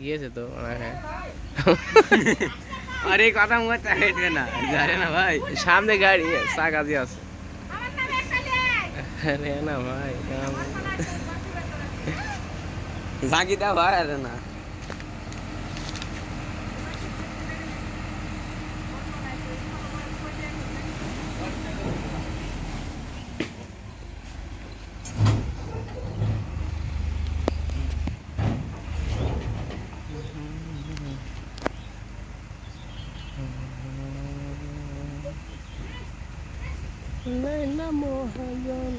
গিয়েছে তো ওনাকে আরে কথা মুখে চাইবে না। জানে না ভাই। সামনে গাড়ি চাকা দিয়ে আছে। আরে না ভাই ঝাঁকি দেওয়া ভাই আরে না। Lena Mohayon,